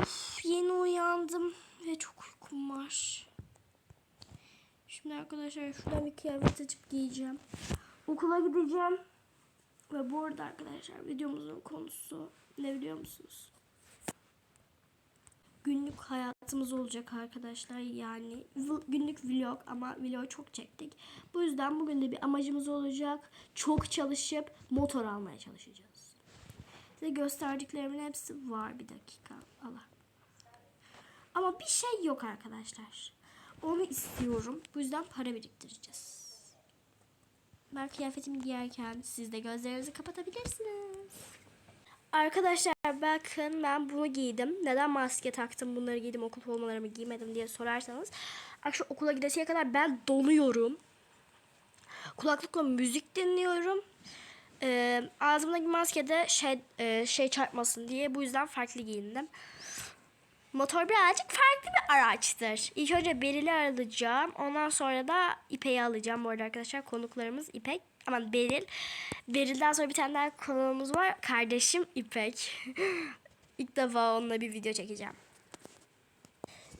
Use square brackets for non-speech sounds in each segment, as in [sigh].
Uf, yeni uyandım ve çok uykum var. Şimdi arkadaşlar şuradan bir kıyafet açıp giyeceğim. Okula gideceğim. Ve bu arada arkadaşlar videomuzun konusu ne biliyor musunuz? Günlük hayatımız olacak arkadaşlar. Yani günlük vlog ama vlog çok çektik. Bu yüzden bugün de bir amacımız olacak. Çok çalışıp motor almaya çalışacağız. Size gösterdiklerimin hepsi var. Bir dakika. Allah. Ama bir şey yok arkadaşlar. Onu istiyorum. Bu yüzden para biriktireceğiz. Ben kıyafetimi giyerken siz de gözlerinizi kapatabilirsiniz. Arkadaşlar bakın ben bunu giydim. Neden maske taktım bunları giydim okul formalarımı giymedim diye sorarsanız. Akşam okula gidesiye kadar ben donuyorum. Kulaklıkla müzik dinliyorum. Ee, ağzımdaki maske de şey, e, şey çarpmasın diye bu yüzden farklı giyindim. Motor birazcık farklı bir araçtır. İlk önce Beril'i alacağım. Ondan sonra da İpek'i alacağım. Bu arada arkadaşlar konuklarımız İpek. Aman Beril. Beril'den sonra bir tane daha konuğumuz var. Kardeşim İpek. [laughs] İlk defa onunla bir video çekeceğim.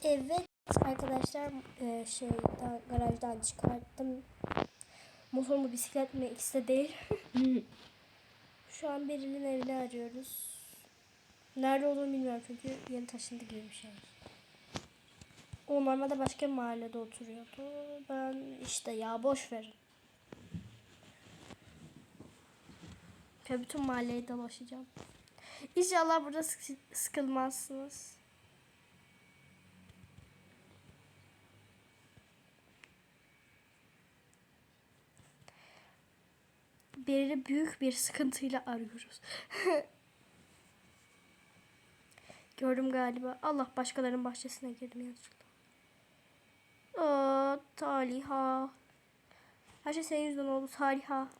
Evet arkadaşlar e, şeyden garajdan çıkarttım. Motor mu bisiklet mi ikisi de değil. Şu an Beril'in evini arıyoruz. Nerede olduğunu bilmiyorum çünkü yeni taşındı gibi bir şey. O normalde başka bir mahallede oturuyordu. Ben işte ya boş verin. Ve bütün mahalleyi dolaşacağım. İnşallah burada sık- sıkılmazsınız. Birini büyük bir sıkıntıyla arıyoruz. [laughs] Gördüm galiba. Allah başkalarının bahçesine girdim yanlışlıkla. Aa, Taliha. Her şey senin yüzünden oldu Taliha. [sighs]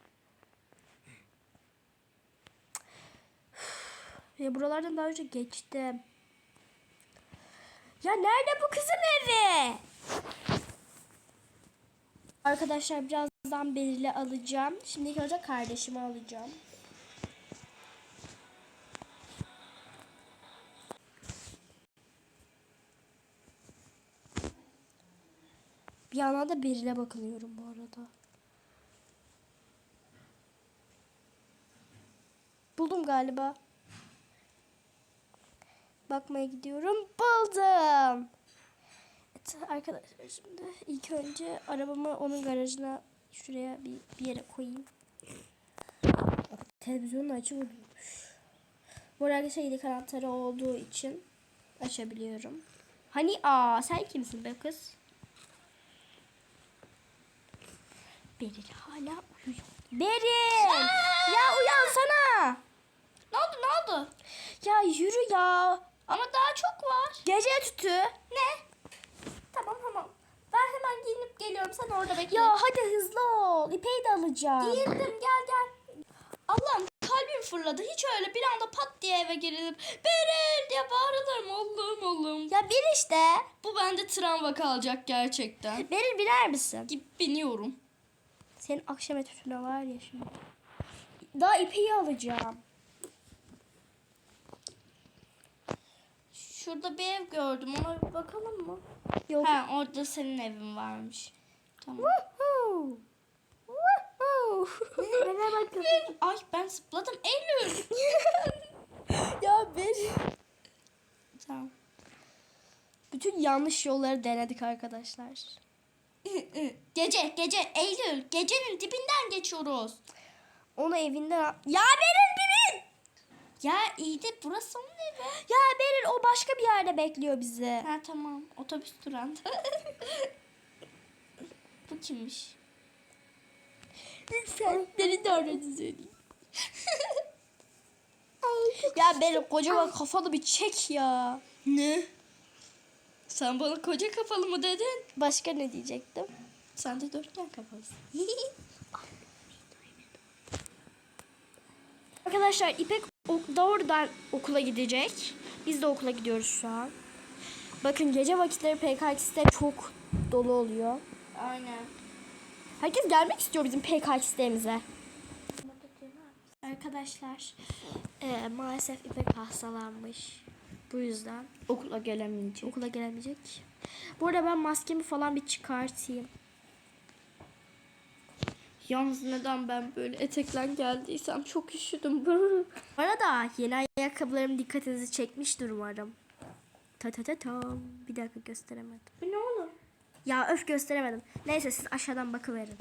Ya buralardan daha önce geçtim. Ya nerede bu kızın evi? Arkadaşlar birazdan Beril'i alacağım. Şimdi ilk önce kardeşimi alacağım. Bir yandan da Beril'e bakınıyorum bu arada. Buldum galiba. Bakmaya gidiyorum. Buldum. Arkadaşlar şimdi ilk önce arabamı onun garajına şuraya bir, bir yere koyayım. Televizyonun açık oluyormuş. Bu arada yedek anahtarı olduğu için açabiliyorum. Hani aa sen kimsin be kız? Beril hala uyuyor. Beril! Ya uyansana! Ne oldu ne oldu? Ya yürü ya. Ama daha çok var. Gece tütü. Ne? Tamam tamam. Ben hemen giyinip geliyorum. Sen orada bekle. Ya hadi hızlı ol. İpeyi de alacağım. Giyindim gel gel. Allah'ım kalbim fırladı. Hiç öyle bir anda pat diye eve girilip Beril diye bağırılır mı? Allah'ım Allah'ım. Ya bir işte. Bu bende travma kalacak gerçekten. Beril biner misin? Gidip biniyorum. Senin akşam etütüne var ya şimdi. Daha ipeyi alacağım. Şurada bir ev gördüm. Ona bir bakalım mı? Yok. Ha orada senin evin varmış. Tamam. Woohoo. Woohoo. [laughs] Bana bakın. Ay ben zıpladım. Eylül. [laughs] ya Beril. tamam. Bütün yanlış yolları denedik arkadaşlar. [laughs] Gece gece Eylül. Gecenin dibinden geçiyoruz. Onu evinden... al- Ya Beril binin! Ya iyi de burası evi. Ya Beril o başka bir yerde bekliyor bizi. Ha tamam. Otobüs durağında. [laughs] Bu kimmiş? Lütfen beni de söyleyeyim. [laughs] ya Beril kocaman kafanı bir çek ya. Ne? Sen bana koca kafalı mı dedin? Başka ne diyecektim? Sen de dörtgen kafalısın. [laughs] Arkadaşlar İpek doğrudan okula gidecek. Biz de okula gidiyoruz şu an. Bakın gece vakitleri PKX'de çok dolu oluyor. Aynen. Herkes gelmek istiyor bizim PKX'lerimize. Arkadaşlar e, maalesef İpek hastalanmış. Bu yüzden Okula gelemeyecek. okula gelemeyecek. Bu arada ben maskemi falan bir çıkartayım. Yalnız neden ben böyle eteklen geldiysem çok üşüdüm. [laughs] Bu arada yeni ayakkabılarım dikkatinizi çekmiştir umarım. Ta ta ta tam. Bir dakika gösteremedim. Bu ne oğlum? Ya öf gösteremedim. Neyse siz aşağıdan bakıverin.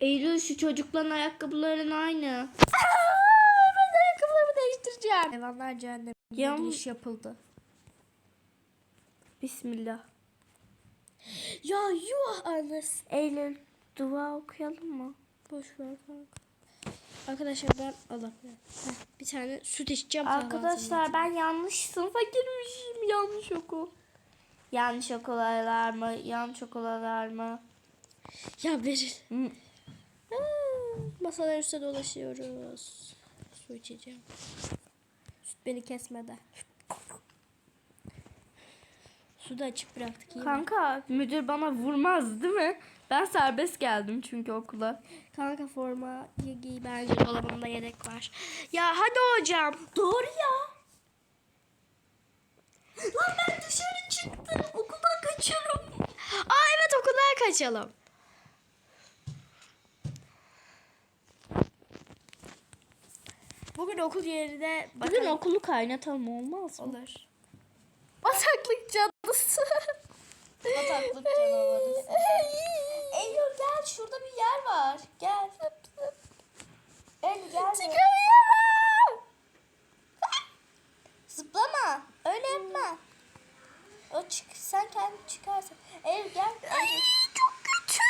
Eylül şu çocukların ayakkabıların aynı. [laughs] ben ayakkabılarımı değiştireceğim. Hayvanlar cehennemi Ya- giriş yapıldı. Bismillah. Ya yuh anasın. Eylül dua okuyalım mı? Boş ver kanka. Arkadaşlar ben Allah bir tane süt içeceğim. Arkadaşlar ben yanlış sınıfa girmişim. Yanlış okul. Yanlış okullar mı? Yanlış okullar mı? Ya Beril. Aa, Masaların üstüne dolaşıyoruz. Su içeceğim. Süt beni kesmedi. Su da açık bıraktık iyi mi? Kanka müdür bana vurmaz değil mi? Ben serbest geldim çünkü okula. Kanka forma giy bence dolabımda yedek var. Ya hadi hocam. Doğru ya. Lan ben dışarı çıktım. Okuldan kaçıyorum. Aa evet okuldan kaçalım. Bugün okul yerine Bugün bakalım. okulu kaynatalım olmaz mı? olur. Bataklık cadısı. Bataklık canavarı. Eylül gel şurada bir yer var. Gel. Eylül gel. Çıkamıyorum. Zıplama. Öyle yapma. O çık sen kendi çıkarsın. Eylül gel. Eylül. Çok kötü.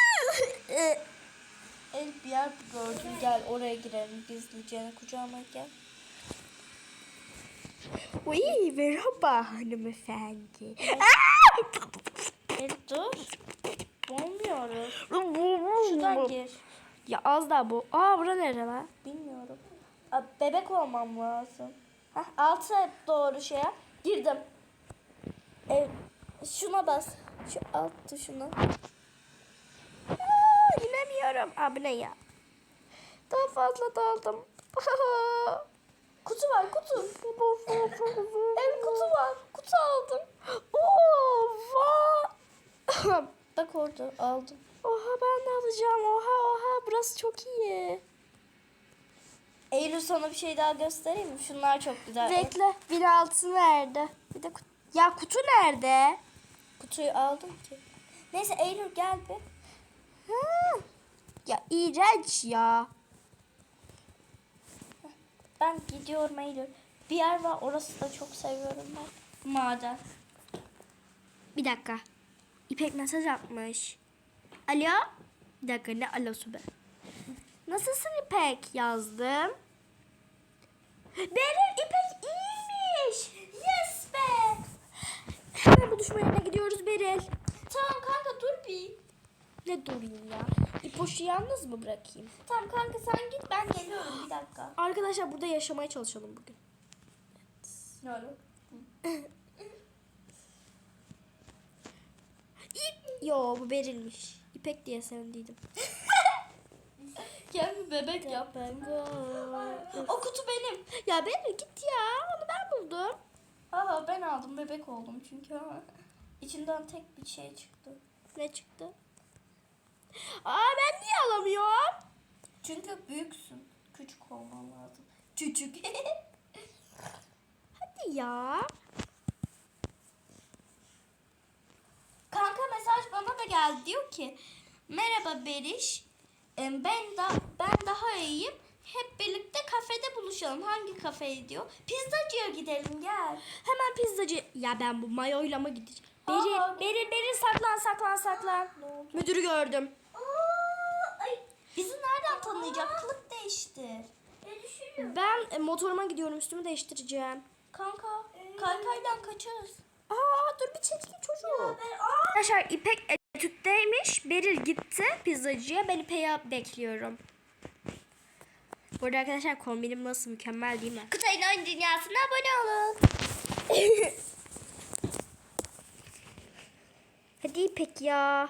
Eylül bir yer gördüm. Gel oraya girelim gizlice. Kucağıma gel. Uy merhaba hanımefendi. Eylül dur. Olmuyoruz. Şuradan gir. Ya az daha bu. Aa bura nere lan? Bilmiyorum. Bebek olmam lazım. Hah, altı doğru şeye girdim. E, şuna bas. Şu alt tuşuna. Aa, inemiyorum. Aa bu ne ya? Daha fazla daldım. [laughs] Kutu var kutu. evet kutu var. Kutu aldım. Oha. [laughs] Bak orada aldım. Oha ben de alacağım. Oha oha burası çok iyi. Eylül sana bir şey daha göstereyim mi? Şunlar çok güzel. Bekle. Bir altı nerede? Bir de kutu. Ya kutu nerede? Kutuyu aldım ki. Neyse Eylül gel bir. Ha. Ya iğrenç ya. Ben gidiyorum Eylül. Bir yer var orası da çok seviyorum ben. Maden. Bir dakika. İpek mesaj atmış. Alo? Bir dakika ne alosu be? Nasılsın İpek? Yazdım. Beril İpek iyiymiş. Yes be. Hemen buluşma yerine gidiyoruz Beril. Tamam kanka dur bir. Ne durayım ya? İpoş'u yalnız mı bırakayım? Tamam kanka sen git ben geliyorum bir dakika. Arkadaşlar burada yaşamaya çalışalım bugün. Ne olur? İp... Yo bu Beril'miş. İpek diye sevindiydim. Gel bir bebek yap. O kutu benim. Ya Beril git ya. Onu ben buldum. Aha ben aldım bebek oldum çünkü. İçinden tek bir şey çıktı. Ne çıktı? Aa ben niye alamıyorum? Çünkü büyüksün. Küçük olman lazım. Küçük. [laughs] Hadi ya. Kanka mesaj bana da geldi diyor ki merhaba Beriş ben da ben daha iyiyim hep birlikte kafede buluşalım hangi kafeye diyor pizzacıya gidelim gel Hemen pizzacı. Ya ben bu mayoyla mı gideceğim? Aa, Beril, Beril, Beril saklan, saklan, saklan. Müdürü gördüm. Bizi nereden tanıyacak kılık değiştir Ben e, motoruma gidiyorum, üstümü değiştireceğim. kanka kaykaydan kaçarız Aa dur bir çekil çocuğu. Arkadaşlar İpek etütteymiş. Beril gitti pizzacıya. Ben İpek'i bekliyorum. Bu arada arkadaşlar kombinim nasıl mükemmel değil mi? Kutay'ın oyun dünyasına abone olun [laughs] Hadi İpek ya.